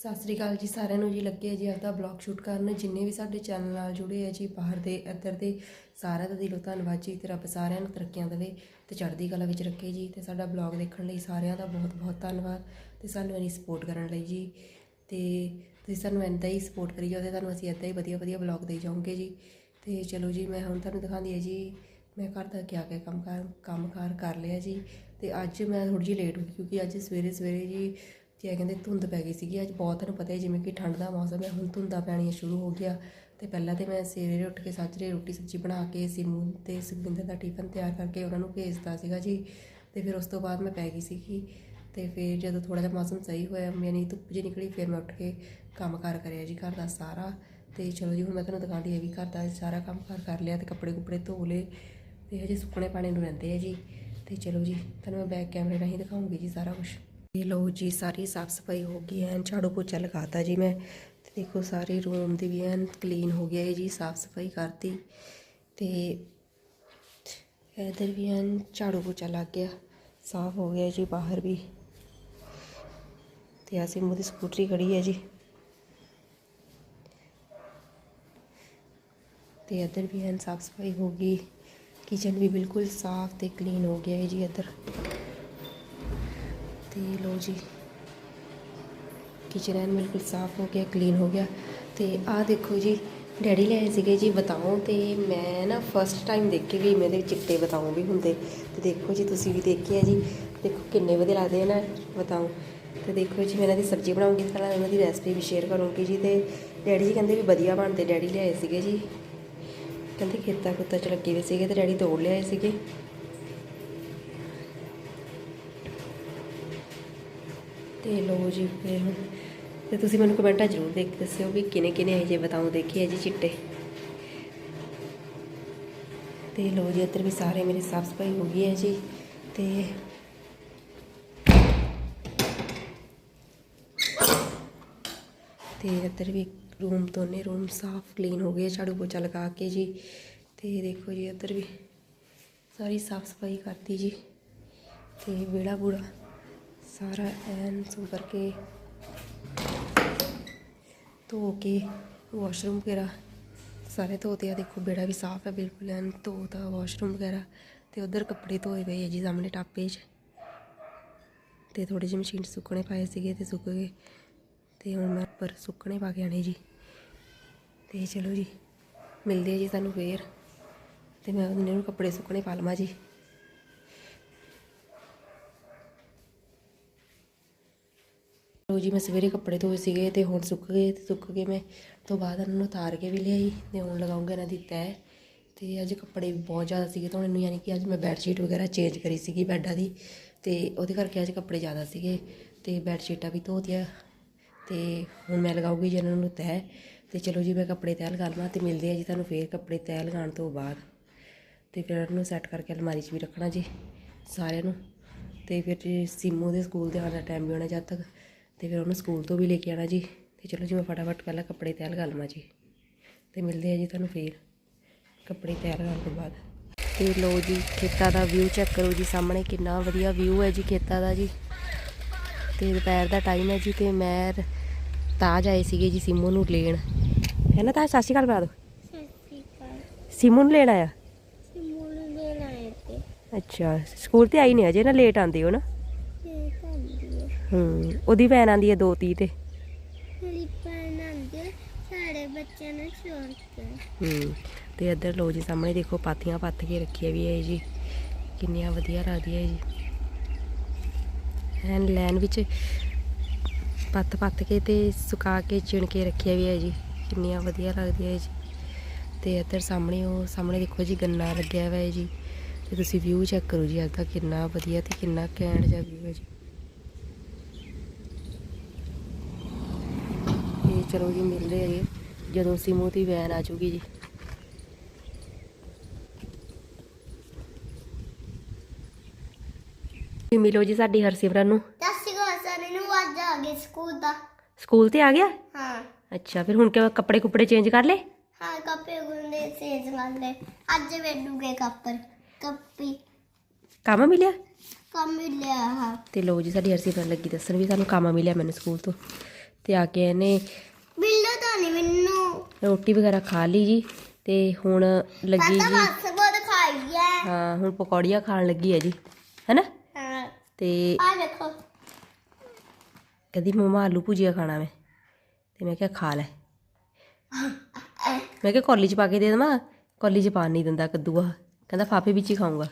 ਸਤਿ ਸ੍ਰੀ ਅਕਾਲ ਜੀ ਸਾਰਿਆਂ ਨੂੰ ਜੀ। ਲੱਗੇ ਜੀ ਆਪਦਾ ਬਲੌਗ ਸ਼ੂਟ ਕਰਨ। ਜਿੰਨੇ ਵੀ ਸਾਡੇ ਚੈਨਲ ਨਾਲ ਜੁੜੇ ਆ ਜੀ, ਬਾਹਰ ਦੇ, ਇੱਧਰ ਦੇ, ਸਾਰਿਆਂ ਦਾ ਦਿਲੋਂ ਧੰਨਵਾਦ ਜੀ। ਤੇ ਰੱਬ ਸਾਰਿਆਂ ਨੂੰ ਤਰੱਕੀਆਂ ਦੇਵੇ ਤੇ ਚੜ੍ਹਦੀ ਕਲਾ ਵਿੱਚ ਰੱਖੇ ਜੀ। ਤੇ ਸਾਡਾ ਬਲੌਗ ਦੇਖਣ ਲਈ ਸਾਰਿਆਂ ਦਾ ਬਹੁਤ ਬਹੁਤ ਧੰਨਵਾਦ। ਤੇ ਸਾਨੂੰ ਇੰਨੀ ਸਪੋਰਟ ਕਰਨ ਲਈ ਜੀ। ਤੇ ਤੁਸੀਂ ਸਾਨੂੰ ਇੰਦਾਂ ਹੀ ਸਪੋਰਟ ਕਰੀ ਜਾਓ ਤੇ ਤੁਹਾਨੂੰ ਅਸੀਂ ਇੱਦਾਂ ਹੀ ਵਧੀਆ ਵਧੀਆ ਬਲੌਗ ਦੇਈ ਜਾਵਾਂਗੇ ਜੀ। ਤੇ ਚਲੋ ਜੀ, ਮੈਂ ਹੁਣ ਤੁਹਾਨੂੰ ਦਿਖਾਉਂਦੀ ਹਾਂ ਜੀ। ਮੈਂ ਘਰ ਦਾ ਕਿਆ ਕਿਆ ਕੰਮ ਕਾਰ ਕੰਮ ਕਾਰ ਕਰ ਲਿਆ ਜੀ। ਤੇ ਅੱਜ ਮੈਂ ਥੋੜੀ ਜਿਹੀ ਲੇਟ ਹੋ ਗਈ ਕਿਉਂਕਿ ਅੱਜ ਸਵੇਰੇ ਸਵੇਰੇ ਜੀ ਕੀ ਕਹਿੰਦੇ ਧੁੰਦ ਪੈ ਗਈ ਸੀਗੀ। ਅੱਜ ਬਹੁਤ ਤੁਹਾਨੂੰ ਪਤਾ ਹੈ ਜਿਵੇਂ ਕਿ ਠੰਡ ਦਾ ਮੌਸਮ ਹੈ, ਹੁਣ ਧੁੰਦਾਂ ਪੈਣੀਆਂ ਸ਼ੁਰੂ ਹੋ ਗਿਆ। ਤੇ ਪਹਿਲਾਂ ਤੇ ਮੈਂ ਸਵੇਰੇ ਉੱਠ ਕੇ ਸਾਜਰੇ ਰੋਟੀ ਸਬਜ਼ੀ ਬਣਾ ਕੇ ਸਿਮੂ ਤੇ ਸੁਖਵਿੰਦਰ ਦਾ ਟਿਫਨ ਤਿਆਰ ਕਰਕੇ ਉਹਨਾਂ ਨੂੰ ਭੇਜਤਾ ਸੀਗਾ ਜੀ। ਤੇ ਫਿਰ ਉਸ ਤੋਂ ਬਾਅਦ ਮੈਂ ਪੈ ਗਈ ਸੀਗੀ। ਤੇ ਫਿਰ ਜਦੋਂ ਥੋੜਾ ਜਿਹਾ ਮੌਸਮ ਸਹੀ ਹੋਇਆ, ਯਾਨੀ ਧੁੱਪ ਜਿਹੀ ਨਿਕਲੀ, ਫਿਰ ਮੈਂ ਉੱਠ ਕੇ ਕੰਮ ਕਾਰ ਕਰਿਆ ਜੀ, ਘਰ ਦਾ ਸਾਰਾ। ਤੇ ਚਲੋ ਜੀ, ਹੁਣ ਮੈਂ ਤੁਹਾਨੂੰ ਦਿਖਾਉਂਦੀ ਹਾਂ ਵੀ ਘਰ ਦਾ ਸਾਰਾ ਕੰਮ ਕਾਰ ਕਰ ਲਿਆ ਤੇ ਕੱਪੜੇ ਕੁੱਪੜੇ ਧੋ ਲਏ ਤੇ ਹਜੇ ਸੁੱਕਣੇ ਪਾਣੇ ਨੂੰ ਰਹਿੰਦੇ ਆ ਜੀ। ਤੇ ਚਲੋ ਜੀ, ਤੁਹਾਨੂੰ ਮੈਂ ਬੈਕ ਕੈਮਰੇ ਰਾਹੀਂ ਦਿਖਾਉਂਗੀ ਜੀ ਸਾਰਾ ਕੁਝ ਇਹ ਲਓ ਜੀ, ਸਾਰੀ ਸਾਫ਼ ਸਫ਼ਾਈ ਹੋ ਗਈ ਐਨ, ਝਾੜੂ ਪੋਚਾ ਲਗਾਤਾ ਜੀ ਮੈਂ। ਤੇ ਦੇਖੋ ਸਾਰੇ ਰੂਮ ਦੀ ਵੀ ਐਨ ਕਲੀਨ ਹੋ ਗਿਆ ਹੈ ਜੀ, ਸਾਫ਼ ਸਫ਼ਾਈ ਕਰਤੀ। ਤੇ ਇਧਰ ਵੀ ਐਨ ਝਾੜੂ ਪੋਚਾ ਲੱਗ ਗਿਆ, ਸਾਫ਼ ਹੋ ਗਿਆ ਜੀ ਬਾਹਰ ਵੀ। ਤੇ ਅਸੀਂ ਮੋਦੀ ਸਕੂਟਰੀ ਖੜੀ ਹੈ ਜੀ। ਤੇ ਇੱਧਰ ਵੀ ਐਨ ਸਾਫ਼ ਸਫ਼ਾਈ ਹੋ ਗਈ। ਕਿਚਨ ਵੀ ਬਿਲਕੁਲ ਸਾਫ਼ ਤੇ ਕਲੀਨ ਹੋ ਗਿਆ ਹੈ ਜੀ ਇੱਧਰ। ਤੇ ਲੋ ਜੀ ਕਿਚਨ ਐਨ ਬਿਲਕੁਲ ਸਾਫ਼ ਹੋ ਗਿਆ ਕਲੀਨ ਹੋ ਗਿਆ ਤੇ ਆਹ ਦੇਖੋ ਜੀ, ਡੈਡੀ ਲਿਆਏ ਸੀਗੇ ਜੀ ਬਤਾਓ ਤੇ ਮੈਂ ਨਾ ਫਸਟ ਟਾਈਮ ਦੇਖੇ ਗਈ ਮੇਰੇ ਚਿੱਟੇ ਬਤਾਓ ਵੀ ਹੁੰਦੇ ਤੇ ਦੇਖੋ ਜੀ ਤੁਸੀਂ ਵੀ ਦੇਖਿਆ ਜੀ, ਦੇਖੋ ਕਿੰਨੇ ਵਧੀਆ ਲੱਗਦੇ ਆ ਨਾ ਬਤਾਓ ਤੇ ਦੇਖੋ ਜੀ ਮੈਂ ਇਹਨਾਂ ਦੀ ਸਬਜ਼ੀ ਬਣਾਉਂਗੀ ਤਾਂ ਨਾਲ ਇਹਨਾਂ ਦੀ ਰੈਸਪੀ ਵੀ ਸ਼ੇਅਰ ਕਰੂੰਗੀ ਜੀ ਤੇ ਡੈਡੀ ਜੀ ਕਹਿੰਦੇ ਵੀ ਵਧੀਆ ਬਣਦੇ, ਡੈਡੀ ਲਿਆਏ ਸੀਗੇ ਜੀ, ਕਹਿੰਦੇ ਖੇਤਾਂ ਖੁੱਤਾਂ ਚ ਲੱਗੇ ਹੋਏ ਸੀਗੇ ਤੇ ਡੈਡੀ ਤੋੜ ਲਿਆਏ ਸੀਗੇ। ਤੇ ਲੋ ਜੀ ਫਿਰ ਹੁਣ ਤੇ ਤੁਸੀਂ ਮੈਨੂੰ ਕਮੈਂਟਾਂ ਜ਼ਰੂਰ ਦੇਖ ਕੇ ਦੱਸਿਓ ਵੀ ਕਿਨੇ ਕਿਨੇ ਇਹ ਜੇ ਬਤਾਓ ਦੇਖੇ ਹੈ ਜੀ ਚਿੱਟੇ। ਤੇ ਲੋ ਜੀ, ਇੱਧਰ ਵੀ ਸਾਰੇ ਮੇਰੀ ਸਾਫ਼ ਸਫ਼ਾਈ ਹੋ ਗਈ ਹੈ ਜੀ। ਤੇ ਤੇ ਇੱਧਰ ਵੀ ਰੂਮ ਦੋਨੇ ਰੂਮ ਸਾਫ਼ ਕਲੀਨ ਹੋ ਗਏ, ਝਾੜੂ ਪੋਚਾ ਲਗਾ ਕੇ ਜੀ। ਤੇ ਦੇਖੋ ਜੀ, ਇੱਧਰ ਵੀ ਸਾਰੀ ਸਾਫ਼ ਸਫ਼ਾਈ ਕਰਤੀ ਜੀ। ਤੇ ਵਿਹੜਾ ਬੂੜਾ ਸਾਰਾ ਐਨ ਸੁੰਦਰ ਕੇ ਧੋ ਕੇ ਵਾਸ਼ਰੂਮ ਵਗੈਰਾ ਸਾਰੇ ਧੋਤੇ ਆ। ਦੇਖੋ ਬੇੜਾ ਵੀ ਸਾਫ਼ ਹੈ ਬਿਲਕੁਲ, ਐਨ ਧੋਤਾ ਵਾਸ਼ਰੂਮ ਵਗੈਰਾ ਤੇ ਉਧਰ ਕੱਪੜੇ ਧੋਏ ਪਏ ਆ ਜੀ ਸਾਹਮਣੇ ਟਾਪੇ 'ਚ। ਤੇ ਥੋੜੇ ਜਿਹੇ ਮਸ਼ੀਨ 'ਚ ਸੁੱਕਣੇ ਪਾਏ ਸੀਗੇ ਤੇ ਸੁੱਕ ਗਏ। ਤੇ ਹੁਣ ਮੈਂ ਉੱਪਰ ਸੁੱਕਣੇ ਪਾ ਕੇ ਆਣੇ ਜੀ। ਤੇ ਚਲੋ ਜੀ, ਮਿਲਦੇ ਆ ਜੀ ਤੁਹਾਨੂੰ ਫੇਰ। ਤੇ ਮੈਂ ਉਹਨੇ ਨੂੰ ਕੱਪੜੇ ਸੁੱਕਣੇ ਪਾ ਲਵਾਂ ਜੀ। ਜੀ, ਮੈਂ ਸਵੇਰੇ ਕੱਪੜੇ ਧੋਏ ਸੀਗੇ ਤੇ ਹੁਣ ਸੁੱਕ ਗਏ ਤੇ ਸੁੱਕ ਗਏ ਮੈਂ ਤੋਂ ਬਾਅਦ ਇਹਨਾਂ ਨੂੰ ਉਤਾਰ ਕੇ ਵੀ ਲਿਆਈ ਤੇ ਹੁਣ ਲਗਾਉਂਗਾ ਇਹਨਾਂ ਦੀ ਤੈਅ ਤੇ ਅੱਜ ਕੱਪੜੇ ਵੀ ਬਹੁਤ ਜ਼ਿਆਦਾ ਸੀਗੇ ਧੋਣੇ ਨੂੰ, ਯਾਨੀ ਕਿ ਅੱਜ ਮੈਂ ਬੈੱਡ ਸ਼ੀਟ ਵਗੈਰਾ ਚੇਂਜ ਕਰੀ ਸੀਗੀ ਬੈੱਡਾਂ ਦੀ ਤੇ ਉਹਦੇ ਕਰਕੇ ਅੱਜ ਕੱਪੜੇ ਜ਼ਿਆਦਾ ਸੀਗੇ ਤੇ ਬੈੱਡ ਸ਼ੀਟਾਂ ਵੀ ਧੋਤੀਆਂ ਤੇ ਹੁਣ ਮੈਂ ਲਗਾਉਂਗੀ ਜੀ ਇਹਨਾਂ ਨੂੰ ਤੈਅ ਤੇ ਚਲੋ ਜੀ, ਮੈਂ ਕੱਪੜੇ ਤੈਅ ਲਗਾ ਲਵਾਂ ਤੇ ਮਿਲਦੇ ਆ ਜੀ ਤੁਹਾਨੂੰ ਫੇਰ ਕੱਪੜੇ ਤੈਅ ਲਗਾਉਣ ਤੋਂ ਬਾਅਦ। ਤੇ ਫਿਰ ਇਹਨਾਂ ਨੂੰ ਸੈੱਟ ਕਰਕੇ ਅਲਮਾਰੀ 'ਚ ਵੀ ਰੱਖਣਾ ਜੀ ਸਾਰਿਆਂ ਨੂੰ। ਤੇ ਫਿਰ ਜੀ, ਸਿੰਮੂ ਦੇ ਸਕੂਲ ਦੇ ਆਉਣ ਦਾ ਟਾਈਮ ਵੀ ਹੋਣਾ ਜਦ ਤੱਕ। ਤੇ ਫਿਰ ਉਹਨੂੰ ਸਕੂਲ ਤੋਂ ਵੀ ਲੈ ਕੇ ਆਣਾ ਜੀ। ਤੇ ਚਲੋ ਜੀ ਮੈਂ ਫਟਾਫਟ ਪਹਿਲਾਂ ਕੱਪੜੇ ਤੈਅ ਲਗਾ ਲਵਾਂ ਜੀ। ਤੇ ਮਿਲਦੇ ਆ ਜੀ ਤੁਹਾਨੂੰ ਫੇਰ। ਕੱਪੜੇ ਤੈਅ ਲਗਾਉਣ ਤੋਂ ਬਾਅਦ। ਤੇ ਲੋ ਜੀ ਖੇਤਾਂ ਦਾ ਵਿਊ ਚੈੱਕ ਕਰੋ ਜੀ ਸਾਹਮਣੇ। ਕਿੰਨਾ ਵਧੀਆ ਵਿਊ ਹੈ ਜੀ ਖੇਤਾਂ ਦਾ ਜੀ। ਤੇ ਦੁਪਹਿਰ ਦਾ ਟਾਈਮ ਹੈ ਜੀ ਤੇ ਮੈਂ ਤਾਜ ਆਏ ਸੀਗੇ ਜੀ ਸਿੰਮੂ ਨੂੰ ਲੈਣ। ਹੈ ਨਾ ਤਾਜ ਸਤਿ ਸ਼੍ਰੀ ਅਕਾਲ ਅਕਾਲ। ਸਿੰਮੂ ਨੂੰ ਲੈਣ ਆਇਆ? ਸਿਮੂ ਨੂੰ ਦੇਣ ਆਏ ਤੇ। ਅੱਛਾ ਸਕੂਲ ਤੇ ਆਈ ਨਹੀਂ ਅਜੇ ਨਾ ਲੇਟ ਆਂਦੇ ਹੋ ਨਾ। ਹੈ ਉਹਦੀ ਵੈਨ ਆਂਦੀ ਹੈ 2:30 ਤੇ। ਮੇਰੀ ਭੈਣ ਆਂਦੀ ਹੈ ਸਾਡੇ ਬੱਚਿਆਂ ਨੂੰ ਛੋੜ ਕੇ। ਹੂੰ ਤੇ ਇੱਧਰ ਲੋ ਜੀ ਸਾਹਮਣੇ ਦੇਖੋ ਪਾਥੀਆਂ ਪੱਥ ਕੇ ਰੱਖੀਆਂ ਵੀ ਹੈ ਜੀ। ਕਿੰਨੀਆਂ ਵਧੀਆ ਲੱਗਦੀਆਂ ਜੀ। ਐਨ ਲੈਨ ਵਿੱਚ ਪੱਤ ਪੱਤ ਕੇ ਤੇ ਸੁਕਾ ਕੇ ਚਿਣ ਕੇ ਰੱਖਿਆ ਵੀ ਹੈ ਜੀ। ਕਿੰਨੀਆਂ ਵਧੀਆ ਲੱਗਦੀਆਂ ਹੈ ਜੀ। ਤੇ ਇੱਧਰ ਸਾਹਮਣੇ ਉਹ ਸਾਹਮਣੇ ਦੇਖੋ ਜੀ ਗੰਨਾ ਲੱਗਿਆ ਹੋਇਆ ਹੈ ਜੀ। ਤੇ ਤੁਸੀਂ ਵਿਊ ਚੈੱਕ ਕਰੋ ਜੀ ਅੱਜ ਦਾ ਕਿੰਨਾ ਵਧੀਆ ਤੇ ਕਿੰਨਾ ਘੈਂਟ ਜਿਹਾ ਵਿਊ ਹੈ ਜੀ ਤੇ ਚਲੋ ਜੀ ਮਿਲਦੇ ਆ ਜੀ ਜਦੋਂ ਸਿਮੂ ਦੀ ਵੈਨ ਆ ਜੂਗੀ ਜੀ। ਜੀ ਮਿਲੋ ਜੀ ਸਾਡੀ ਹਰਸਿਮਰਨ ਨੂੰ। ਦੱਸੀ ਗੋ ਸਾਰੇ ਨੂੰ ਅੱਜ ਆ ਗਏ ਸਕੂਲ ਦਾ। ਸਕੂਲ ਤੇ ਆ ਗਿਆ? ਹਾਂ। ਅੱਛਾ ਫਿਰ ਹੁਣ ਕਿ ਕੱਪੜੇ ਕੁਪੜੇ ਚੇਂਜ ਕਰ ਲੇ ਹਾਂ ਕੱਪੇ ਗੁੰਦੇ ਸੇਜ ਵਾਲੇ ਅੱਜ ਵੇਡੂਗੇ ਕੱਪਰ ਕੱਪੀ। ਕੰਮ ਮਿਲਿਆ? ਕੰਮ ਮਿਲਿਆ ਹਾਂ। ਤੇ ਲੋ ਜੀ ਸਾਡੀ ਹਰਸਿਮਰਨ ਲੱਗੀ ਦੱਸਣ ਵੀ ਸਾਨੂੰ ਕੰਮ ਮਿਲਿਆ ਮੈਨੂੰ ਸਕੂਲ ਤੋਂ। ਤੇ ਆ ਕੇ ਇਹਨੇ ਬਿੱਲੋ ਤਾਂ ਨਹੀਂ ਮੈਨੂੰ। ਰੋਟੀ ਵਗੈਰਾ ਖਾ ਲਈ ਜੀ ਤੇ ਹੁਣ ਲੱਗੀ ਪਤਾ ਜੀ। ਬਸ ਬਹੁਤ ਖਾਈ ਹੈ ਹਾਂ ਹੁਣ ਪਕੌੜੀਆਂ ਖਾਣ ਲੱਗੀ ਹੈ ਜੀ ਹੈਨਾ? ਹਾਂ। ਤੇ ਆ ਦੇਖੋ। ਕਹਿੰਦੀ ਮਮਾ ਆਲੂ ਭੁਜੀਆ ਖਾਣਾ ਮੈਂ ਤੇ ਮੈਂ ਕਿਹਾ ਖਾ ਲੈ। ਮੈਂ ਕਿਹਾ ਕੌਲੀ ਚ ਪਾ ਕੇ ਦੇ ਦੇਵਾਂ ਕੌਲੀ ਚ ਪਾਣ ਨਹੀਂ ਦਿੰਦਾ ਕੱਦੂ ਆ ਕਹਿੰਦਾ ਫਾਫੇ ਵਿੱਚ ਹੀ ਖਾਊਂਗਾ।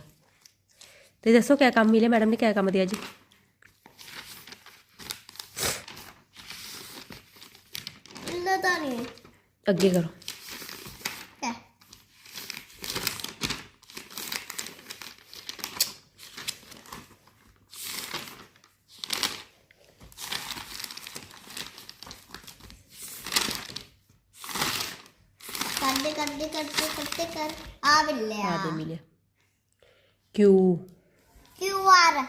ਤੇ ਦੱਸੋ ਕਿਆ ਕੰਮ ਮਿਲਿਆ? ਮੈਡਮ ਨੇ ਕਿਆ ਕੰਮ ਦਿਆ ਜੀ ਬਿੱਲੋ ਤਾਂ ਨਹੀਂ ਅੱਗੇ ਕਰੋ। ਕਰਦੇ ਕਰਦੇ ਕਰਦੇ ਕਰਦੇ ਕਰ। ਆ ਬਿੱਲਿਆ ਆ ਦੇ ਮਿਲਿਆ। ਕਿਊ। ਕਿਉਂ ਆ ਰਹਾ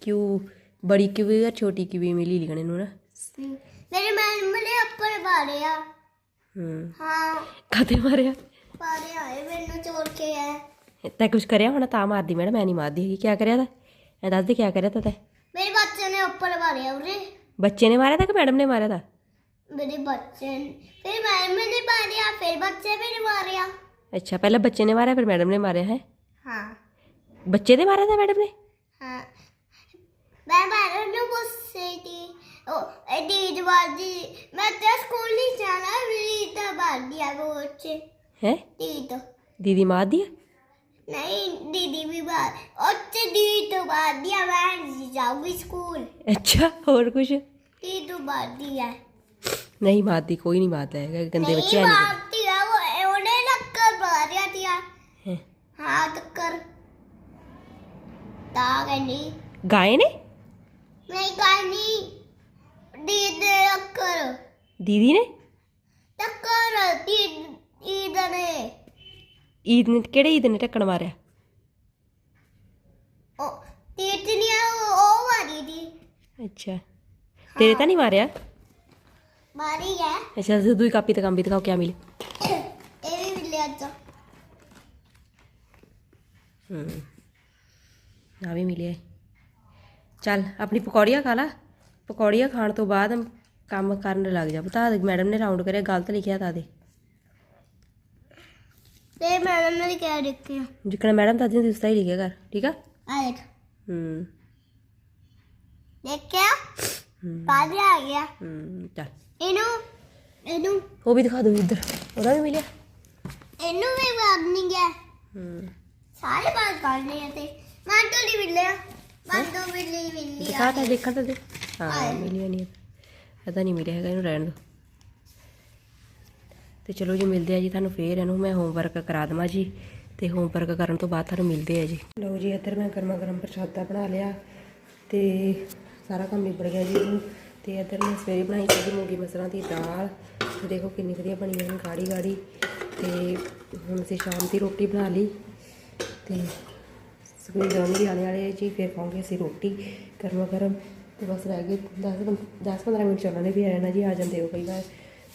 ਕਿਊ। ਬੜੀ ਕਿਊ ਜਾਂ ਛੋਟੀ ਕਿਊ ਮਿਲੀ ਲਿਖਣੇ ਨੂੰ ਨਾ। ਮੇਰੇ ਮੈਡਮ ਨੇ ਉੱਪਰ ਮਾਰਿਆ ਹੂੰ। ਹਾਂ ਕਾਤੇ ਮਾਰਿਆ ਮਾਰਿਆ ਹੈ ਮੈਨੂੰ ਚੋਰ ਕੇ ਹੈ ਤੈਂ ਕੁਝ ਕਰਿਆ ਹੋਣਾ ਤਾਂ ਮਾਰਦੀ ਮੈਡਮ ਮੈਂ ਨਹੀਂ ਮਾਰਦੀ ਹੈਗੀ। ਕਿਆ ਕਰਿਆ ਤਾ? ਐ ਦੱਸ ਦੇ ਕਿਆ ਕਰਿਆ ਤਾ ਤੈਂ? ਮੇਰੇ ਬੱਚੇ ਨੇ ਉੱਪਰ ਮਾਰਿਆ ਉਰੇ। ਬੱਚੇ ਨੇ ਮਾਰਿਆ ਤਾ ਕਿ ਮੈਡਮ ਨੇ ਮਾਰਿਆ ਤਾ? ਮੇਰੇ ਬੱਚੇ ਨੇ। ਫਿਰ ਮੈਡਮ ਨੇ ਮਾਰਿਆ ਫਿਰ ਬੱਚੇ ਵੀ ਨੇ ਮਾਰਿਆ। ਅੱਛਾ ਪਹਿਲਾਂ ਬੱਚੇ ਨੇ ਮਾਰਿਆ ਫਿਰ ਮੈਡਮ ਨੇ ਮਾਰਿਆ ਹੈ? ਹਾਂ। ਬੱਚੇ ਦੇ ਮਾਰਿਆ ਤਾ ਮੈਡਮ ਨੇ? ਹਾਂ। ਮੈਂ ਮੈਡਮ ਨੂੰ ਪੁੱਛੀ ਸੀ। ਉਹ ਇਹ ਦੀਦ ਵਾਦੀ ਮੈਂ ਤੇ ਸਕੂਲ ਨਹੀਂ ਜਾਣਾ ਮੇਰੀ ਤਾਂ ਬਾਦੀ ਆ ਬੱਚੇ ਹੈ ਦੀਦ ਦੀਦੀ ਮਾਰਦੀ ਆ ਨਹੀਂ ਦੀਦੀ ਵੀ ਬਾਦ ਉੱਥੇ ਦੀਦ ਤੋਂ ਬਾਦੀ ਆ ਮੈਂ ਨਹੀਂ ਜਾਊਂਗੀ ਸਕੂਲ ਅੱਛਾ ਹੋਰ ਕੁਝ ਦੀਦ ਤੋਂ ਬਾਦੀ ਆ ਨਹੀਂ ਮਾਰਦੀ ਕੋਈ ਨਹੀਂ ਮਾਰਦਾ ਹੈਗਾ ਗੰਦੇ ਬੱਚੇ ਨਹੀਂ ਆ ਨਹੀਂ ਮਾਰਤੀ ਆ ਉਹ ਦੀਦ ਦੀਦੀ ਨੇ? ਟੱਕਰ ਦੀਦ ਨੇ। ਈਦ ਨੇ ਕਿਹੜੇ ਈਦ ਨੇ ਟੱਕਣ ਮਾਰਿਆ? ਉਹ ਦੀਦ ਨੇ ਉਹ ਉਹ ਮਾਰੀ ਦੀ। ਅੱਛਾ। ਤੇਰੇ ਤਾਂ ਨਹੀਂ ਮਾਰਿਆ? ਮਾਰੀ ਹੈ ਅੱਛਾ ਦੂਈ ਕਾਪੀ ਤੇ ਕੰਮ ਵੀ ਦਿਖਾਓ ਕਿਆ ਮਿਲੇ? ਇਹ ਵੀ ਮਿਲਿਆ ਅੱਜ। ਹੂੰ। ਆ ਵੀ ਮਿਲਿਆ ਏ। ਚੱਲ ਆਪਣੀ ਪਕੌੜੀਆਂ ਖਾ ਲਾ। ਪਕੌੜੀਆਂ ਖਾਣ ਤੋਂ ਬਾਅਦ ਕੰਮ ਕਰਨ ਲੱਗ ਜਾ ਬਤਾ ਦੇ ਮੈਡਮ ਨੇ ਰਾਉਂਡ ਕਰਿਆ ਗਲਤ ਲਿਖਿਆ ਤਾਂ ਦੇ। ਤੇ ਮੈਡਮ ਨੇ ਕਿਹਾ ਦੇਖਿਆ ਜਿੱਕਣਾ ਮੈਡਮ ਤਾਂ ਦਿਨ ਦਿਸਦਾ ਹੀ ਲਿਖਿਆ ਕਰ ਠੀਕ ਆ? ਆ ਦੇਖ। ਹੂੰ। ਦੇਖਿਆ? ਕਾਹਦੇ ਆ ਗਿਆ। ਹੂੰ ਚੱਲ। ਇਹਨੂੰ ਇਹਨੂੰ। ਉਹ ਵੀ ਦਿਖਾ ਦੋ ਇੱਧਰ ਉਹਦਾ ਵੀ ਮਿਲਿਆ? ਇਹਨੂੰ ਵੀ ਮਾਰਨੀ ਗਿਆ। ਹੂੰ। ਸਾਰੇ ਬਾਤ ਕਰਨੇ ਆ ਤੇ। ਮੈਂ ਤਾਂ ਨਹੀਂ ਮਿਲਿਆ। ਮੈਂ ਤਾਂ ਮਿਲੀ ਮਿਲੀ ਦਿਖਾ ਤਾਂ ਦੇਖਾ ਤਾਂ ਦੇ। ਹਾਂ ਮਿਲਿਆ ਨਹੀਂ ਪਤਾ ਨਹੀਂ ਮਿਲਿਆ ਹੈਗਾ ਇਹਨੂੰ ਰਹਿਣ ਦੋ। ਤੇ ਚਲੋ ਜੀ ਮਿਲਦੇ ਆ ਜੀ ਤੁਹਾਨੂੰ ਫੇਰ ਇਹਨੂੰ। ਮੈਂ ਹੋਮਵਰਕ ਕਰਾ ਦੇਵਾਂ ਜੀ। ਤੇ ਹੋਮਵਰਕ ਕਰਨ ਤੋਂ ਬਾਅਦ ਤੁਹਾਨੂੰ ਮਿਲਦੇ ਆ ਜੀ। ਲਓ ਜੀ ਇੱਧਰ ਮੈਂ ਗਰਮਾ ਗਰਮ ਪ੍ਰਸ਼ਾਦਾ ਬਣਾ ਲਿਆ। ਤੇ ਸਾਰਾ ਕੰਮ ਨਿਬੜ ਗਿਆ ਜੀ ਤੇ ਇੱਧਰ ਮੈਂ ਸਵੇਰੇ ਬਣਾਈ ਸੀ ਮੂੰਗੀ ਮਸਰਾਂ ਦੀ ਦਾਲ। ਤੇ ਦੇਖੋ ਕਿੰਨੀ ਵਧੀਆ ਬਣੀ ਹੈ ਗਾੜੀ ਗਾੜੀ। ਤੇ ਹੁਣ ਅਸੀਂ ਸ਼ਾਮ ਦੀ ਰੋਟੀ ਬਣਾ ਲਈ। ਤੇ ਸਕੂਲ ਜਾਣ ਵਾਲੇ ਆ ਜੀ ਫਿਰ ਖਾਵਾਂਗੇ ਅਸੀਂ ਰੋਟੀ ਗਰਮਾ ਗਰਮ। ਤੇ ਬਸ ਰਹਿ ਗਏ 10 10 15 ਮਿੰਟ ਚੱਲਣ ਨੇ ਵੀ ਆ ਜਾਣਾ ਜੀ, ਆ ਜਾਂਦੇ ਹੋ ਕਈ ਵਾਰ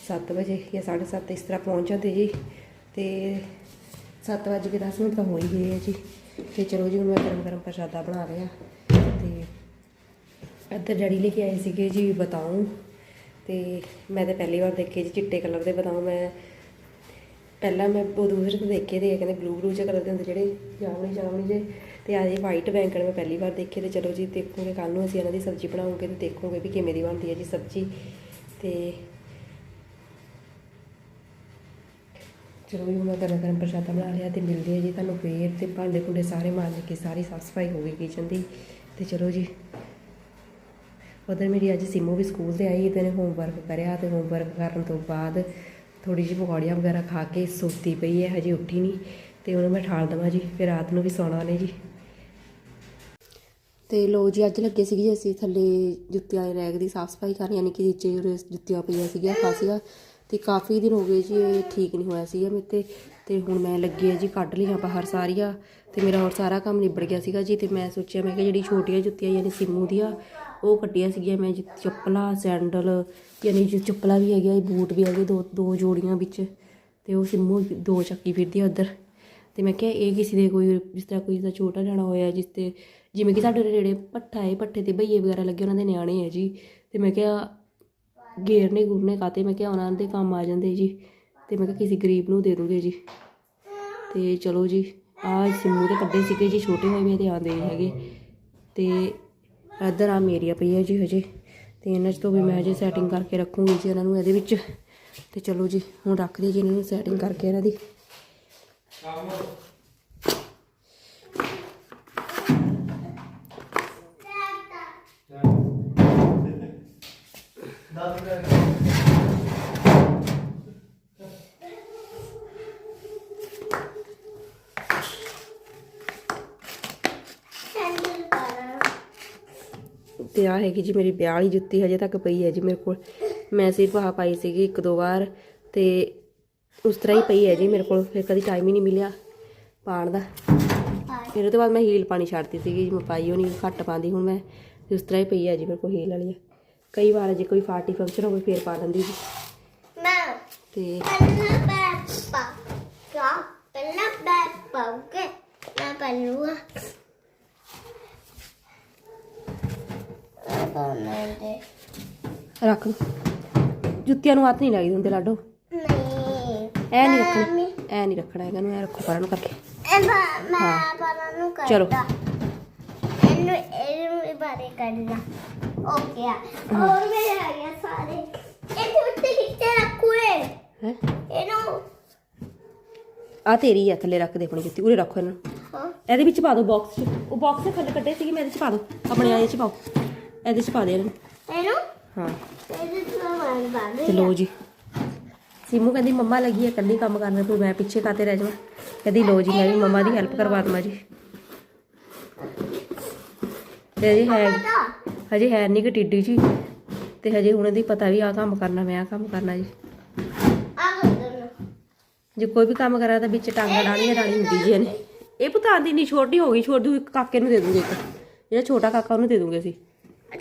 7 ਵਜੇ ਜਾਂ 7:30 ਇਸ ਤਰ੍ਹਾਂ ਪਹੁੰਚ ਜਾਂਦੇ ਜੀ। ਤੇ 7 ਵਜੇ ਕੇ 10 ਮਿੰਟ ਤਾਂ ਹੋ ਹੀ ਗਏ ਆ ਜੀ। ਤੇ ਚਲੋ ਜੀ, ਹੁਣ ਮੈਂ ਗਰਮ ਗਰਮ ਪ੍ਰਸ਼ਾਦਾ ਬਣਾ ਲਿਆ ਤੇ ਇੱਧਰ ਡੈਡੀ ਲੈ ਕੇ ਆਏ ਸੀਗੇ ਜੀ ਬਤਾਉ ਤੇ ਮੈਂ ਤਾਂ ਪਹਿਲੀ ਵਾਰ ਦੇਖੇ ਜੀ, ਚਿੱਟੇ ਕਲਰ ਦੇ ਬਤਾਉ ਮੈਂ ਪਹਿਲਾਂ ਮੈਂ ਉਹ ਦੂਸਰੇ ਤੋਂ ਦੇਖੇ ਦੇ ਕਹਿੰਦੇ ਬਲੂ ਬਲੂ ਜਿਹੇ ਕਲਰ ਦੇ ਹੁੰਦੇ ਜਿਹੜੇ ਜਾਮਣੀ ਜਾਮਣੀ ਜੇ ਤੇ ਆ ਜੀ ਵਾਈਟ ਬੈਂਗਣ ਮੈਂ ਪਹਿਲੀ ਵਾਰ ਦੇਖੇ ਤੇ ਚਲੋ ਜੀ ਦੇਖੂਗੇ ਕੱਲ ਨੂੰ ਅਸੀਂ ਇਹਨਾਂ ਦੀ ਸਬਜ਼ੀ ਬਣਾਉਂਗੇ ਤੇ ਦੇਖੂਗੇ ਵੀ ਕਿਵੇਂ ਦੀ ਬਣਦੀ ਹੈ ਜੀ ਸਬਜ਼ੀ। ਤੇ ਚਲੋ ਵੀ ਹੁਣ ਮੈਂ ਗਰਮ ਗਰਮ ਪ੍ਰਸ਼ਾਦਾ ਬਣਾ ਲਿਆ ਤੇ ਮਿਲਦੇ ਆ ਜੀ ਤੁਹਾਨੂੰ ਫੇਰ ਤੇ ਭਾਂਡੇ ਭੁੰਡੇ ਸਾਰੇ ਮਾਂਜ ਕੇ, ਸਾਰੀ ਸਾਫ਼ ਸਫ਼ਾਈ ਹੋ ਗਈ ਕਿਚਨ ਦੀ। ਤੇ ਚਲੋ ਜੀ ਉਧਰ ਮੇਰੀ ਅੱਜ ਸਿੰਮੂ ਵੀ ਸਕੂਲ ਤੇ ਆਈ ਤੇ ਨੇ ਹੋਮਵਰਕ ਕਰਿਆ ਤੇ ਹੋਮਵਰਕ ਕਰਨ ਤੋਂ ਬਾਅਦ ਥੋੜੀ ਜਿਹੀ ਪਕੌੜੀਆਂ ਵਗੈਰਾ ਖਾ ਕੇ ਸੁੱਤੀ ਪਈ ਹੈ, ਹਜੇ ਉੱਠੀ ਨਹੀਂ। ਤੇ ਉਹਨੂੰ ਮੈਂ ਠਾਲ ਦਵਾਂ ਜੀ, ਫਿਰ ਰਾਤ ਨੂੰ ਵੀ ਸੌਣਾ ਨੇ ਜੀ। ਤੇ ਲੋ ਜੀ, ਅੱਜ ਲੱਗੇ ਸੀਗੇ ਅਸੀਂ ਥੱਲੇ ਜੁੱਤੀਆਂ ਦੇ ਰੈਕ ਦੀ ਸਾਫ਼ ਸਫ਼ਾਈ ਕਰਨ, ਯਾਨੀ ਕਿ ਨੀਚੇ ਜਿਹੜੇ ਜੁੱਤੀਆਂ ਪਈਆਂ ਸੀਗੀਆਂ ਖਾਸੀਆਂ ਤੇ ਕਾਫੀ ਦਿਨ ਹੋ ਗਏ ਜੀ, ਇਹ ਠੀਕ ਨਹੀਂ ਹੋਇਆ ਸੀਗਾ ਮੇਰੇ ਤੇ। ਤੇ ਹੁਣ ਮੈਂ ਲੱਗੀ ਆ ਜੀ, ਕੱਢ ਲਈਆਂ ਬਾਹਰ ਸਾਰੀਆਂ। ਤੇ ਮੇਰਾ ਹੋਰ ਸਾਰਾ ਕੰਮ ਨਿਬੜ ਗਿਆ ਸੀਗਾ ਜੀ, ਤੇ ਮੈਂ ਸੋਚਿਆ, ਮੈਂ ਕਿ ਜਿਹੜੀ ਛੋਟੀਆਂ ਜੁੱਤੀਆਂ, ਯਾਨੀ ਸਿੰਮੂ ਦੀਆਂ, ਉਹ ਕੱਟੀਆਂ ਸੀਗੀਆਂ ਮੈਂ ਜੀ ਚੱਪਲਾਂ, ਸੈਂਡਲ, ਯਾਨੀ ਜੋ ਚੱਪਲਾਂ ਵੀ ਹੈਗੀਆਂ ਬੂਟ ਵੀ ਹੈਗੇ, ਦੋ ਦੋ ਜੋੜੀਆਂ ਵਿੱਚ। ਤੇ ਉਹ ਸਿੰਮੂ ਦੋ ਚੱਕੀ ਫਿਰਦੀ ਆ ਉੱਧਰ। ਤੇ ਮੈਂ ਕਿਹਾ, ਇਹ ਕਿਸੇ ਦੇ ਕੋਈ ਜਿਸ ਤਰ੍ਹਾਂ ਕੋਈ ਦਾ ਛੋਟਾ ਜਾਣਾ ਹੋਇਆ, ਜਿਸ ਤੇ ਜਿਵੇਂ ਕਿ ਸਾਡੇ ਨੇੜੇ ਪੱਠਾ ਹੈ ਪੱਠੇ ਤੇ ਬਈਏ ਵਗੈਰਾ ਲੱਗੇ, ਉਹਨਾਂ ਦੇ ਨਿਆਣੇ ਹੈ ਜੀ। ਤੇ ਮੈਂ ਕਿਹਾ, ਗੇਰਨੇ ਗੁਰਨੇ ਕਾਤੇ? ਮੈਂ ਕਿਹਾ, ਉਹਨਾਂ ਦੇ ਕੰਮ ਆ ਜਾਂਦੇ ਜੀ। ਤੇ ਮੈਂ ਕਿਹਾ, ਕਿਸੇ ਗਰੀਬ ਨੂੰ ਦੇ ਦੂੰਗੇ ਜੀ। ਤੇ ਚਲੋ ਜੀ, ਆ ਸਿੰਮੂ ਦੇ ਕੱਢੇ ਸੀਗੇ ਜੀ, ਛੋਟੇ ਹੋਏ ਵੀ ਤੇ ਆਂਦੇ ਨਹੀਂ ਹੈਗੇ। ਤੇ ਇੱਧਰ ਆ ਮੇਰੀਆਂ ਪਈ ਹੈ ਜੀ ਹਜੇ। ਤੇ ਇਹਨਾਂ 'ਚ ਤੋਂ ਵੀ ਮੈਂ ਹਜੇ ਸੈਟਿੰਗ ਕਰਕੇ ਰੱਖੂੰਗੀ ਜੀ ਇਹਨਾਂ ਨੂੰ ਇਹਦੇ ਵਿੱਚ। ਤੇ ਚਲੋ ਜੀ, ਹੁਣ ਰੱਖ ਦਈਏ ਜੀ ਇਹਨਾਂ ਨੂੰ ਸੈਟਿੰਗ ਕਰਕੇ ਇਹਨਾਂ ਦੀ। ਤੇ ਆ ਹੈਗੀ ਜੀ ਮੇਰੀ ਵਿਆਹ ਵਾਲੀ ਜੁੱਤੀ ਹਜੇ ਤੱਕ ਪਈ ਹੈ ਜੀ ਮੇਰੇ ਕੋਲ। ਮੈਂ ਸਿਰਫ ਆਹ ਪਾਈ ਸੀਗੀ ਇੱਕ ਦੋ ਵਾਰ ਤੇ ਉਸ ਤਰ੍ਹਾਂ ਹੀ ਪਈ ਹੈ ਜੀ ਮੇਰੇ ਕੋਲ। ਫਿਰ ਕਦੀ ਟਾਈਮ ਹੀ ਨਹੀਂ ਮਿਲਿਆ ਪਾਣ ਦਾ। ਫਿਰ ਉਹ ਤੋਂ ਬਾਅਦ ਮੈਂ ਹੀਲ ਪਾਣੀ ਛੱਡਤੀ ਸੀਗੀ ਜੀ, ਮੈਂ ਪਾਈ ਉਹ ਨਹੀਂ ਘੱਟ ਪਾਉਂਦੀ ਹੁਣ ਮੈਂ। ਉਸ ਤਰ੍ਹਾਂ ਹੀ ਪਈ ਹੈ ਜੀ ਮੇਰੇ ਕੋਲ ਹੀਲ ਵਾਲੀ। ਕਈ ਵਾਰ ਜੇ ਕੋਈ ਪਾਰਟੀ ਫੰਕਸ਼ਨ ਹੋਵੇ ਫਿਰ ਪਾ ਲੈਂਦੀ ਜੀ ਮੈਂ ਤੇ ਪਹਿਲਾਂ ਬੈਗ ਪਾ ਕਾ ਪਹਿਲਾਂ ਬੈਗ ਪਾਉਗੇ ਮੈਂ ਪਹਿਲੂਆ ਪਾਉਣਾ ਦੇ। ਰੱਖ ਦੋ ਜੁੱਤੀਆਂ ਨੂੰ ਹੱਥ ਨਹੀਂ ਲੱਗਦੇ ਹੁੰਦੇ ਲਾਡੋ। ਨਹੀਂ। ਐ ਨਹੀਂ ਰੱਖਣਾ। ਐ ਨਹੀਂ ਰੱਖਣਾ ਹੈਗਾ ਨੂੰ ਐ ਰੱਖੋ ਪਰਾਂ ਨੂੰ ਕਰਕੇ। ਇਹ ਮੈਂ ਪਾਣਾ ਨੂੰ ਕਰਦਾ। ਚਲੋ। ਇਹਨੂੰ ਇਹਨੂੰ ਇਹ ਬਾਰੇ ਕਰਨਾ। ਓਕੇ ਆ। ਹੋਰ ਮੇਰੇ ਆ ਗਿਆ ਸਾਰੇ। ਇਹ ਉੱਤੇ ਕਿੱਥੇ ਰੱਖੂਏ ਹੈ? ਇਹਨੂੰ। ਆ ਤੇਰੀ ਆ ਥੱਲੇ ਰੱਖ ਦੇ ਆਪਣੀ ਜੁੱਤੀ ਉਰੇ ਰੱਖੋ ਇਹਨਾਂ। ਹਾਂ। ਇਹਦੇ ਵਿੱਚ ਪਾ ਦਿਓ ਬਾਕਸ 'ਚ। ਉਹ ਬਾਕਸ ਦੇ ਥੱਲੇ ਕੱਢੇ ਸੀਗੇ ਮੈਂ ਇਹਦੇ 'ਚ ਪਾ ਦਿਓ ਆਪਣੇ ਆਏ 'ਚ ਪਾਓ। ਇਹਦੇ 'ਚ ਪਾ ਦੇ ਇਹਨੂੰ। ਇਹਨੂੰ? ਹਾਂ। ਇਹਦੇ ਤੋਂ ਮਾਰ ਤੇ ਜੀ। ਸਿਮੂ ਕਹਿੰਦੀ ਮੰਮਾ ਲੱਗੀ ਹੈ ਇਕੱਲੀ ਕੰਮ ਕਰਨ ਫਿਰ ਮੈਂ ਪਿੱਛੇ ਕਾਤੇ ਰਹਿ ਜਾਵਾਂ? ਕਹਿੰਦੀ ਲੋ ਜੀ ਮੈਂ ਵੀ ਮੰਮਾ ਦੀ ਹੈਲਪ ਕਰਵਾ ਦਵਾਂ ਜੀ। ਤੇ ਹੈ ਹਜੇ ਹੈ ਨਹੀਂ ਕਿ ਟਿੱਡੀ ਜੀ। ਤੇ ਹਜੇ ਹੁਣ ਇਹਦੀ ਪਤਾ ਵੀ ਆ ਕੰਮ ਕਰਨਾ ਮੈਂ ਆ ਕੰਮ ਕਰਨਾ ਜੀ। ਜੇ ਕੋਈ ਵੀ ਕੰਮ ਕਰਾਂ ਤਾਂ ਵਿੱਚ ਟਾਂਗਾ ਡਾਣੀ ਡਾਣੀ ਹੁੰਦੀ ਜੀ ਇਹਨੇ। ਇਹ ਪੁੱਤਾਂ ਦੀ ਨਹੀਂ ਛੋਟੀ ਹੋ ਗਈ ਛੋਟੀ ਇੱਕ ਕਾਕੇ ਨੂੰ ਦੇ ਦੂੰਗੇ ਇੱਕ। ਜਿਹੜਾ ਛੋਟਾ ਕਾਕਾ ਉਹਨੂੰ ਦੇ ਦੂੰਗੇ ਅਸੀਂ।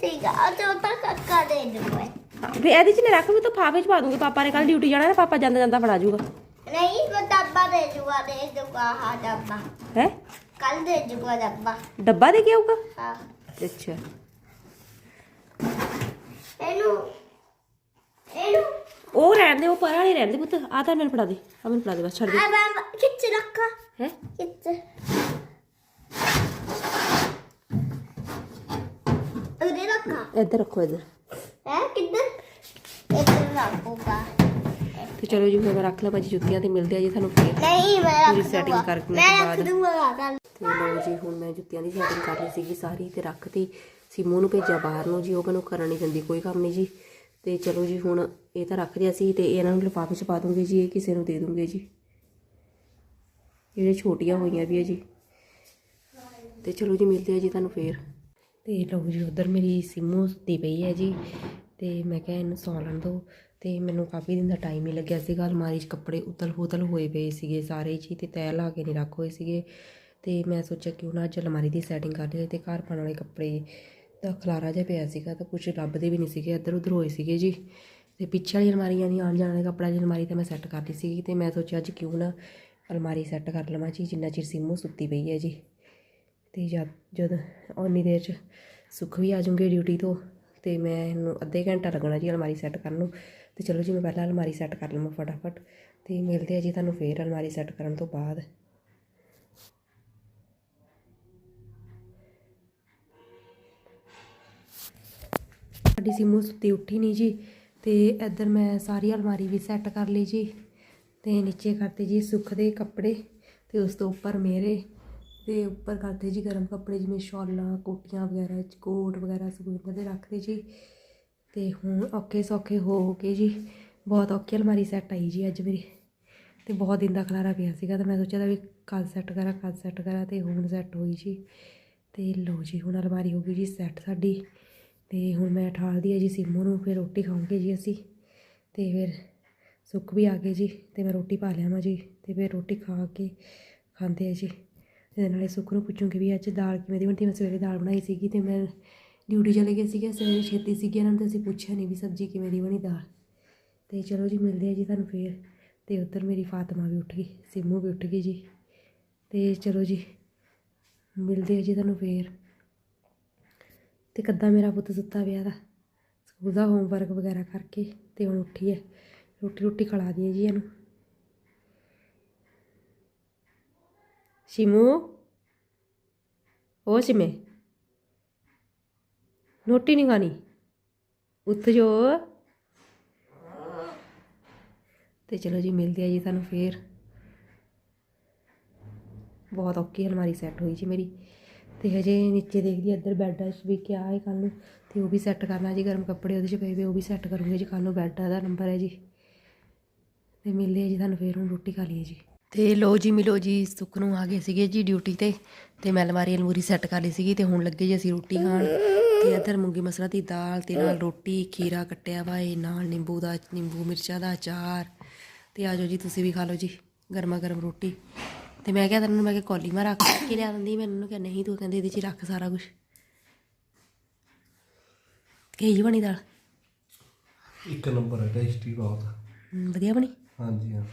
ਠੀਕ ਆ ਤੇ ਉਹ ਤਾਂ ਕੱਕਾ ਦੇ ਦੂੰਗਾ ਫਿਰ ਇਹਦੇ ਚ ਲੈ ਰੱਖ ਵੀ ਤਾਂ ਫਾਵੇ ਚ ਪਾ ਦੂੰਗੇ ਪਾਪਾ ਨੇ ਕੱਲ ਡਿਊਟੀ ਜਾਣਾ ਨਾ ਪਾਪਾ ਜਾਂਦਾ ਜਾਂਦਾ ਫੜਾ ਜੂਗਾ। ਨਹੀਂ ਉਹ ਡੱਬਾ ਦੇ ਦੂੰਗਾ ਦੇ ਦੂੰਗਾ ਹਾਂ ਡੱਬਾ। ਹੈ? ਕੱਲ ਦੇ ਦੂੰਗਾ ਡੱਬਾ। ਡੱਬਾ ਦੇ ਕੇ ਆਊਗਾ? ਹਾਂ। ਅੱਛਾ। ਇਹਨੂੰ ਇਹਨੂੰ। ਉਹ ਰਹਿਣ ਦੇ ਉਹ ਪਰਾਂ ਨਹੀਂ ਰਹਿਣ ਦੇ ਪੁੱਤ। ਆ ਤਾਂ ਮੈਨੂੰ ਫੜਾ ਦੇ ਆ ਮੈਨੂੰ ਫੜਾ ਦੇ ਬਸ ਛੱਡ ਦੇ। ਆ ਬਾਬਾ ਕਿੱਥੇ ਰੱਖਾ। ਹੈ? ਕਿੱਥੇ ਉਹਦੇ ਰੱਖਾ। ਇੱਧਰ ਰੱਖੋ ਇੱਧਰ। ਹੈ ਕਿੱਧਰ? ਇੱਧਰ ਰੱਖੂਗਾ। ਤੇ ਚਲੋ ਜੀ ਫਿਰ ਮੈਂ ਰੱਖ ਲਾ ਭਾਜੀ ਜੁੱਤੀਆਂ ਤੇ ਮਿਲਦੇ ਆ ਜੀ ਤੁਹਾਨੂੰ ਫੇਰ। ਨਹੀਂ ਮੈਂ ਰੱਖ ਦੂੰਗਾ। ਕਰਕੇ ਮੈਂ ਰੱਖ। ਦੂੰਗਾ ਤੇ ਲਓ ਜੀ ਹੁਣ ਮੈਂ ਜੁੱਤੀਆਂ ਦੀ ਸੈਟਿੰਗ ਕਰ ਲਈ ਸੀਗੀ ਸਾਰੀ ਤੇ ਰੱਖਤੀ ਸਿਮੂ ਨੂੰ ਭੇਜਿਆ ਬਾਹਰ ਨੂੰ ਜੀ, ਉਹ ਮੈਨੂੰ ਕਰਨ ਨਹੀਂ ਦਿੰਦੀ ਕੋਈ ਕੰਮ ਨਹੀਂ ਜੀ। ਤੇ ਚਲੋ ਜੀ, ਹੁਣ ਇਹ ਤਾਂ ਰੱਖ ਦਿਆ ਸੀ ਤੇ ਇਹਨਾਂ ਨੂੰ ਲਿਫਾਫੇ 'ਚ ਪਾ ਦੂੰਗੀ ਜੀ, ਇਹ ਕਿਸੇ ਨੂੰ ਦੇ ਦੂੰਗੇ ਜੀ। ਜਿਹੜੇ ਛੋਟੀਆਂ ਹੋਈਆਂ ਵੀ ਹੈ ਜੀ। ਤੇ ਚਲੋ ਜੀ, ਮਿਲਦੇ ਆ ਜੀ ਤੁਹਾਨੂੰ ਫੇਰ। ਤੇ ਲਓ ਜੀ, ਉਧਰ ਮੇਰੀ ਸਿਮੂ ਸੁੱਤੀ ਪਈ ਹੈ ਜੀ। ਤੇ ਮੈਂ ਕਿਹਾ ਇਹਨੂੰ ਸੌਂ ਲੈਣ ਦਿਓ। ਤੇ ਮੈਨੂੰ ਕਾਫੀ ਦਿਨ ਦਾ ਟਾਈਮ ਹੀ ਲੱਗਿਆ ਸੀਗਾ, ਅਲਮਾਰੀ 'ਚ ਕੱਪੜੇ ਉਤਲ ਹੁਤਲ ਹੋਏ ਪਏ ਸੀਗੇ ਸਾਰੇ ਜੀ ਤੇ ਤੈਅ ਲਾ ਕੇ ਨਹੀਂ ਰੱਖ ਹੋਏ ਸੀਗੇ। ਤੇ ਮੈਂ ਸੋਚਿਆ ਕਿਉਂ ਨਾ ਅੱਜ ਅਲਮਾਰੀ ਦੀ ਸੈਟਿੰਗ ਕਰ ਲਈਏ ਤੇ ਘਰ ਪਾਉਣ ਵਾਲੇ ਕੱਪੜੇ ਤਾਂ ਖਲਾਰਾ ਜਿਹਾ ਪਿਆ ਸੀਗਾ ਤਾਂ ਕੁਝ ਲੱਭਦੇ ਵੀ ਨਹੀਂ ਸੀਗੇ, ਇੱਧਰ ਉੱਧਰ ਹੋਏ ਸੀਗੇ ਜੀ। ਤੇ ਪਿੱਛੇ ਵਾਲੀ ਅਲਮਾਰੀਆਂ ਦੀ ਆਉਣ ਜਾਣ ਵਾਲੇ ਕੱਪੜਾ ਦੀ ਅਲਮਾਰੀ ਤਾਂ ਮੈਂ ਸੈੱਟ ਕਰ ਲਈ ਸੀਗੀ ਤੇ ਮੈਂ ਸੋਚਿਆ ਅੱਜ ਕਿਉਂ ਨਾ ਅਲਮਾਰੀ ਸੈੱਟ ਕਰ ਲਵਾਂ ਜੀ, ਜਿੰਨਾ ਚਿਰ ਸਿੰਮੂ ਸੁੱਤੀ ਪਈ ਹੈ ਜੀ। ਤੇ ਜਦ ਜਦ ਉਨੀ ਦੇਰ ਚ ਸੁੱਖ ਵੀ ਆ ਜਾਊਂਗੇ ਡਿਊਟੀ ਤੋਂ, ਤੇ ਮੈਂ ਇਹਨੂੰ ਅੱਧੇ ਘੰਟਾ ਲੱਗਣਾ ਜੀ ਅਲਮਾਰੀ ਸੈੱਟ ਕਰਨ ਨੂੰ। ਤੇ ਚਲੋ ਜੀ ਮੈਂ ਪਹਿਲਾਂ ਅਲਮਾਰੀ ਸੈੱਟ ਕਰ ਲਵਾਂ ਫਟਾਫਟ, ਤੇ ਮਿਲਦੇ ਆ ਜੀ ਤੁਹਾਨੂੰ ਫੇਰ ਅਲਮਾਰੀ ਸੈੱਟ ਕਰਨ ਤੋਂ ਬਾਅਦ। ਸਾਡੀ ਸਿਮੂ ਸੁੱਤੀ ਉੱਠੀ ਨਹੀਂ ਜੀ। ਤੇ ਇੱਧਰ ਮੈਂ ਸਾਰੀ ਅਲਮਾਰੀ ਵੀ ਸੈੱਟ ਕਰ ਲਈ ਜੀ। ਤੇ ਨੀਚੇ ਕਰਤੇ ਜੀ ਸੁੱਖ ਦੇ ਕੱਪੜੇ ਤੇ ਉਸ ਤੋਂ ਉੱਪਰ ਮੇਰੇ। ਤੇ ਉੱਪਰ ਕਰਤੇ ਜੀ ਗਰਮ ਕੱਪੜੇ, ਜਿਵੇਂ ਸ਼ਾਲਾਂ, ਕੋਟੀਆਂ ਵਗੈਰਾ, ਕੋਟ ਵਗੈਰਾ ਸਭ ਦੇ ਰੱਖਦੇ ਜੀ। ਤੇ ਹੁਣ ਔਖੇ ਸੌਖੇ ਹੋ ਕੇ ਜੀ ਬਹੁਤ ਔਖੀ ਅਲਮਾਰੀ ਸੈੱਟ ਆਈ ਜੀ ਅੱਜ ਮੇਰੀ। ਤੇ ਬਹੁਤ ਦਿਨ ਦਾ ਖਲਾਰਾ ਪਿਆ ਸੀਗਾ ਤੇ ਮੈਂ ਸੋਚਿਆ ਤਾਂ ਵੀ ਕੱਲ ਸੈੱਟ ਕਰਾਂ ਕੱਲ ਸੈੱਟ ਕਰਾਂ ਤੇ ਹੁਣ ਸੈੱਟ ਹੋਈ ਜੀ। ਤੇ ਲਓ ਜੀ, ਹੁਣ ਅਲਮਾਰੀ ਹੋ ਗਈ ਜੀ ਸੈੱਟ ਸਾਡੀ। ਅਤੇ ਹੁਣ ਮੈਂ ਠਾਲਦੀ ਆ ਜੀ ਸਿੰਮੂ ਨੂੰ, ਫਿਰ ਰੋਟੀ ਖਾਵਾਂਗੇ ਜੀ ਅਸੀਂ ਅਤੇ ਫਿਰ ਸੁੱਖ ਵੀ ਆ ਗਏ ਜੀ ਅਤੇ ਮੈਂ ਰੋਟੀ ਪਾ ਲਿਆਵਾਂ ਜੀ ਅਤੇ ਫਿਰ ਰੋਟੀ ਖਾ ਕੇ ਖਾਂਦੇ ਆ ਜੀ ਅਤੇ ਨਾਲੇ ਸੁੱਖ ਨੂੰ ਪੁੱਛੂੰਗੀ ਵੀ ਅੱਜ ਦਾਲ ਕਿਵੇਂ ਦੀ ਬਣਦੀ ਮੈਂ ਸਵੇਰੇ ਦਾਲ ਬਣਾਈ ਸੀਗੀ ਅਤੇ ਮੈਂ ਡਿਊਟੀ ਚਲੇ ਗਏ ਸੀਗੇ, ਸਵੇਰੇ ਛੇਤੀ ਸੀਗੀ ਇਹਨਾਂ ਨੂੰ ਤਾਂ ਅਸੀਂ ਪੁੱਛਿਆ ਨਹੀਂ ਵੀ ਸਬਜ਼ੀ ਕਿਵੇਂ ਦੀ ਬਣੀ ਦਾਲ। ਅਤੇ ਚਲੋ ਜੀ ਮਿਲਦੇ ਆ ਜੀ ਤੁਹਾਨੂੰ ਫੇਰ ਅਤੇ ਉੱਧਰ ਮੇਰੀ ਫਾਤਮਾ ਵੀ ਉੱਠ ਗਈ, ਸਿੰਮੂ ਵੀ ਉੱਠ ਗਈ ਜੀ ਅਤੇ ਚਲੋ ਜੀ ਮਿਲਦੇ ਆ ਜੀ ਤੁਹਾਨੂੰ ਫੇਰ। ਤੇ ਕੱਦਾਂ ਮੇਰਾ ਪੁੱਤ ਸੁੱਤਾ ਪਿਆ ਦਾ ਉਹਦਾ ਹੋਮਵਰਕ ਵਗੈਰਾ ਕਰਕੇ ਤੇ ਹੁਣ ਉੱਠੀ ਹੈ ਰੋਟੀ ਰੋਟੀ ਖਿਲਾ ਦਈਏ ਜੀ ਇਹਨੂੰ। ਸ਼ਿਮੂ? ਉਹ ਸਿਮੇ। ਰੋਟੀ ਨਹੀਂ ਖਾਣੀ? ਉੱਠ ਜੋ। ਤੇ ਚਲੋ ਜੀ, ਮਿਲਦੇ ਆ ਜੀ ਤੁਹਾਨੂੰ ਫੇਰ। ਬਹੁਤ ਔਖੀ ਅਲਮਾਰੀ ਸੈੱਟ ਹੋਈ ਜੀ ਮੇਰੀ। ਅਤੇ ਹਜੇ ਨੀਚੇ ਦੇਖਦੀ ਇੱਧਰ ਇੱਧਰ 'ਚ ਵੀ ਕਿਆ ਹੈ ਕੱਲ ਨੂੰ। ਅਤੇ ਉਹ ਵੀ ਸੈੱਟ ਕਰਨਾ ਜੀ, ਗਰਮ ਕੱਪੜੇ ਉਹਦੇ 'ਚ ਪਏ ਵੇ ਉਹ ਵੀ ਸੈੱਟ ਕਰੂੰਗੇ ਜੀ, ਕੱਲ੍ਹ ਨੂੰ ਬੈੱਡ ਦਾ ਨੰਬਰ ਹੈ ਜੀ। ਅਤੇ ਮਿਲਦੇ ਆ ਜੀ ਤੁਹਾਨੂੰ ਫੇਰ ਹੁਣ, ਰੋਟੀ ਖਾ ਲਈਏ ਜੀ। ਤੇ ਲੋ ਜੀ, ਮਿਲੋ ਜੀ, ਸੁੱਖ ਨੂੰ ਆ ਗਏ ਸੀਗੇ ਜੀ ਡਿਊਟੀ ਤੇ। ਤੇ ਮੈਂ ਅਲਮਾਰੀ ਅਲਮੂਰੀ ਸੈੱਟ ਕਰ ਲਈ ਸੀਗੀ ਤੇ ਹੁਣ ਲੱਗੇ ਜੀ ਅਸੀਂ ਰੋਟੀ ਖਾਣ। ਤੇ ਇੱਧਰ ਮੂੰਗੀ ਮਸਰਾ ਦੀ ਦਾਲ, ਤੇ ਨਾਲ ਰੋਟੀ, ਖੀਰਾ ਕੱਟਿਆ ਵਾ ਇਹ, ਨਾਲ ਨਿੰਬੂ ਦਾ, ਨਿੰਬੂ ਮਿਰਚਾਂ ਦਾ ਅਚਾਰ। ਤੇ ਆਜੋ ਜੀ, ਤੁਸੀਂ ਵੀ ਖਾ ਲਓ ਜੀ ਗਰਮਾ ਗਰਮ ਰੋਟੀ। ਤੇ ਮੈਂ ਕਿਹਾ ਤੈਨੂੰ ਮੈਂ ਕਿਹਾ ਕੌਲੀ ਮੈਂ ਰੱਖ ਕੇ ਲਿਆ ਦਿੰਦੀ ਮੈਨੂੰ ਕਿਹਾ ਨਹੀਂ ਤੂੰ ਕਹਿੰਦੀ ਇਹਦੇ 'ਚ ਹੀ ਰੱਖ ਸਾਰਾ ਕੁਝ ਕਹੀ ਬਣੀ ਦਾਲ। ਇੱਕ ਨੰਬਰ ਹੈ ਟੇਸਟੀ ਬਹੁਤ। ਹਮ, ਵਧੀਆ ਬਣੀ? ਹਾਂਜੀ ਹਾਂ।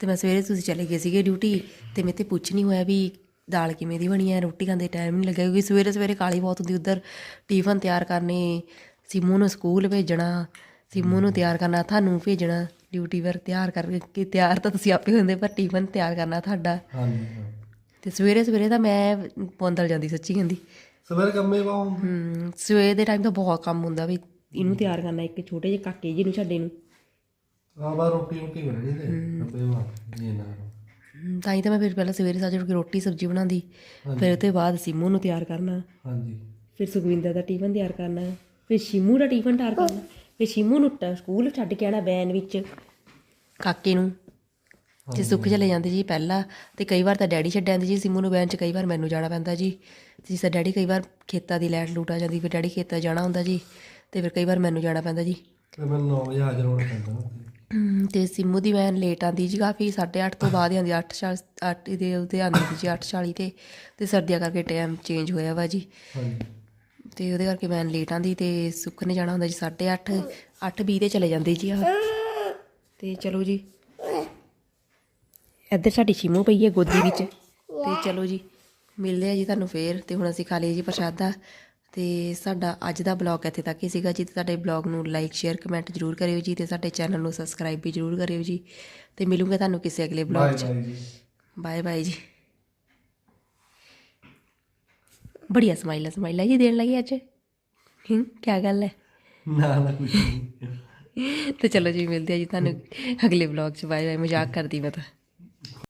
ਤੇ ਮੈਂ ਸਵੇਰੇ ਤੁਸੀਂ ਚਲੇ ਗਏ ਸੀਗੇ ਡਿਊਟੀ ਤੇ ਮੇਰੇ ਤੇ ਪੁੱਛ ਨਹੀਂ ਹੋਇਆ ਵੀ ਦਾਲ ਕਿਵੇਂ ਦੀ ਬਣੀ ਹੈ ਰੋਟੀ ਖਾਂਦੇ ਟਾਈਮ ਨਹੀਂ ਲੱਗਿਆ ਕਿਉਂਕਿ ਸਵੇਰੇ ਸਵੇਰੇ ਕਾਲੀ ਬਹੁਤ ਹੁੰਦੀ ਉਧਰ ਟਿਫਨ ਤਿਆਰ ਕਰਨੇ ਸਿਮੂ ਨੂੰ ਸਕੂਲ ਭੇਜਣਾ ਸਿਮੂ ਨੂੰ ਤਿਆਰ ਕਰਨਾ ਤੁਹਾਨੂੰ ਭੇਜਣਾ। ਡਿਊਟੀ ਵਰ ਤਿਆਰ ਕਰਕੇ ਤਿਆਰ ਤਾਂ ਤੁਸੀਂ ਆਪੇ ਹੁੰਦੇ ਪਰ ਟਿਫਨ ਤਿਆਰ ਕਰਨਾ ਤੁਹਾਡਾ। ਹਾਂਜੀ ਹਾਂ। ਤੇ ਸਵੇਰੇ ਸਵੇਰੇ ਤਾਂ ਮੈਂ ਪੌਂਦਲ ਜਾਂਦੀ ਸੱਚੀ ਕਹਿੰਦੀ। ਸਵੇਰ ਕੰਮੇ ਬਾਉਂ ਹਮ, ਸਵੇਰ ਦੇ ਟਾਈਮ ਤਾਂ ਬਹੁਤ ਕੰਮ ਹੁੰਦਾ ਵੀ ਇਹਨੂੰ ਤਿਆਰ ਕਰਨਾ ਇੱਕ ਛੋਟੇ ਜਿਹੇ ਕਾਕੇ ਜੀ ਨੂੰ ਛੱਡੇ ਨੂੰ ਆ ਬਾ ਰੋਟੀ ਰੋਟੀ ਬਣਨੀ ਤੇ ਕੰਮੇ ਜੀ ਨਾ ਤਾਂ ਹੀ ਤਾਂ ਮੈਂ ਫਿਰ ਪਹਿਲਾਂ ਸਵੇਰੇ ਸਾਜੇ ਉੱਠ ਕੇ ਰੋਟੀ ਸਬਜ਼ੀ ਬਣਾਉਂਦੀ ਫਿਰ ਉਹ ਤੋਂ ਬਾਅਦ ਸਿਮੂ ਨੂੰ ਤਿਆਰ ਕਰਨਾ। ਹਾਂਜੀ। ਫਿਰ ਸੁਖਵਿੰਦਰ ਦਾ ਟਿਫਨ ਤਿਆਰ ਕਰਨਾ ਫਿਰ ਸ਼ਿਮੂ ਦਾ ਟਿਫਨ ਤਿਆਰ ਕਰਨਾ। ਫਿਰ ਸ਼ਿਮੂ ਨੂੰ ਟ- ਸਕੂਲ ਛੱਡ ਕੇ ਆਣਾ ਵੈਨ ਵਿੱਚ। ਕਾਕੇ ਨੂੰ। ਜੇ ਸੁੱਖ ਚਲੇ ਜਾਂਦੇ ਜੀ ਪਹਿਲਾਂ ਤੇ ਕਈ ਵਾਰ ਤਾਂ ਡੈਡੀ ਛੱਡ ਜਾਂਦੇ ਜੀ ਸਿਮੂ ਨੂੰ ਵੈਨ 'ਚ ਕਈ ਵਾਰ ਮੈਨੂੰ ਜਾਣਾ ਪੈਂਦਾ ਜੀ। ਜਿਸ ਤਰ੍ਹਾਂ ਡੈਡੀ ਕਈ ਵਾਰ ਖੇਤਾਂ ਦੀ ਲੈਟ ਲੂਟ ਆ ਜਾਂਦੀ ਫਿਰ ਡੈਡੀ ਖੇਤਾਂ ਜਾਣਾ ਹੁੰਦਾ ਜੀ ਤੇ ਫਿਰ ਕਈ ਵਾਰ ਮੈਨੂੰ ਜਾਣਾ ਪੈਂਦਾ ਜੀ। ਤੇ ਮੈਨੂੰ 9 ਵਜੇ ਹਾਜ਼ਰ ਹੋਣਾ ਪੈਂਦਾ ਨਾ। ਉੱਥੇ। ਹਮ, ਤੇ ਸਿਮੂ ਦੀ ਵੈਨ ਲੇਟ ਆਂਦੀ ਜੀ ਕਾਫੀ 8:30 ਤੋਂ ਬਾਅਦ ਹੀ ਆਂਦੀ 8:40 8 ਦੇ ਉਹਦੇ ਆਂਦੀ ਸੀ ਜੀ 8:40 ਤੇ ਤੇ ਸਰਦੀਆਂ ਕਰਕੇ ਟਾਈਮ ਚੇਂਜ ਹੋਇਆ ਵਾ ਜੀ। ਹਾਂਜੀ। ਤੇ ਉਹਦੇ ਕਰਕੇ ਵੈਨ ਲੇਟ ਆਂਦੀ ਤੇ ਸੁੱਖ ਨੇ ਜਾਣਾ ਹੁੰਦਾ ਜੀ 8:30 8:20 ਤੇ ਚਲੇ ਜਾਂਦੇ ਜੀ ਆ ਤੇ ਚਲੋ ਜੀ। ਇੱਧਰ ਸਾਡੀ ਸ਼ਿਮੂ ਪਈ ਹੈ ਗੋਦੀ ਵਿੱਚ। ਤੇ ਚਲੋ ਜੀ ਮਿਲਦੇ ਆ ਜੀ ਤੁਹਾਨੂੰ ਫੇਰ ਤੇ ਹੁਣ ਅਸੀਂ ਖਾ ਲਈਏ ਜੀ ਪ੍ਰਸ਼ਾਦਾ। ਤੇ ਸਾਡਾ ਅੱਜ ਦਾ ਬਲੌਗ ਇੱਥੇ ਤੱਕ ਹੀ ਸੀਗਾ ਜੀ। ਤੇ ਸਾਡੇ ਬਲੌਗ ਨੂੰ ਲਾਈਕ ਸ਼ੇਅਰ ਕਮੈਂਟ ਜ਼ਰੂਰ ਕਰਿਓ ਜੀ ਤੇ ਸਾਡੇ ਚੈਨਲ ਨੂੰ ਸਬਸਕ੍ਰਾਈਬ ਵੀ ਜ਼ਰੂਰ ਕਰਿਓ ਜੀ। ਤੇ ਮਿਲੂੰਗਾ ਤੁਹਾਨੂੰ ਕਿਸੇ ਅਗਲੇ ਬਲੌਗ 'ਚ। ਬਾਏ ਬਾਏ ਜੀ। ਬੜੀਆ ਸਮਾਈਲਾ ਸਮਾਈਲਾ ਜੀ ਦੇਣ ਲੱਗੀ ਅੱਜ ਹੂੰ ਕੀ ਗੱਲ ਹੈ ਨਾ ਨਾ ਕੁਝ ਨਹੀਂ ਤੇ ਚਲੋ ਜੀ ਮਿਲਦੇ ਆ ਜੀ ਤੁਹਾਨੂੰ ਅਗਲੇ ਵਲੌਗ 'ਚ ਬਾਏ ਬਾਏ ਮਜ਼ਾਕ ਕਰਦੀ ਮੈਂ ਤਾਂ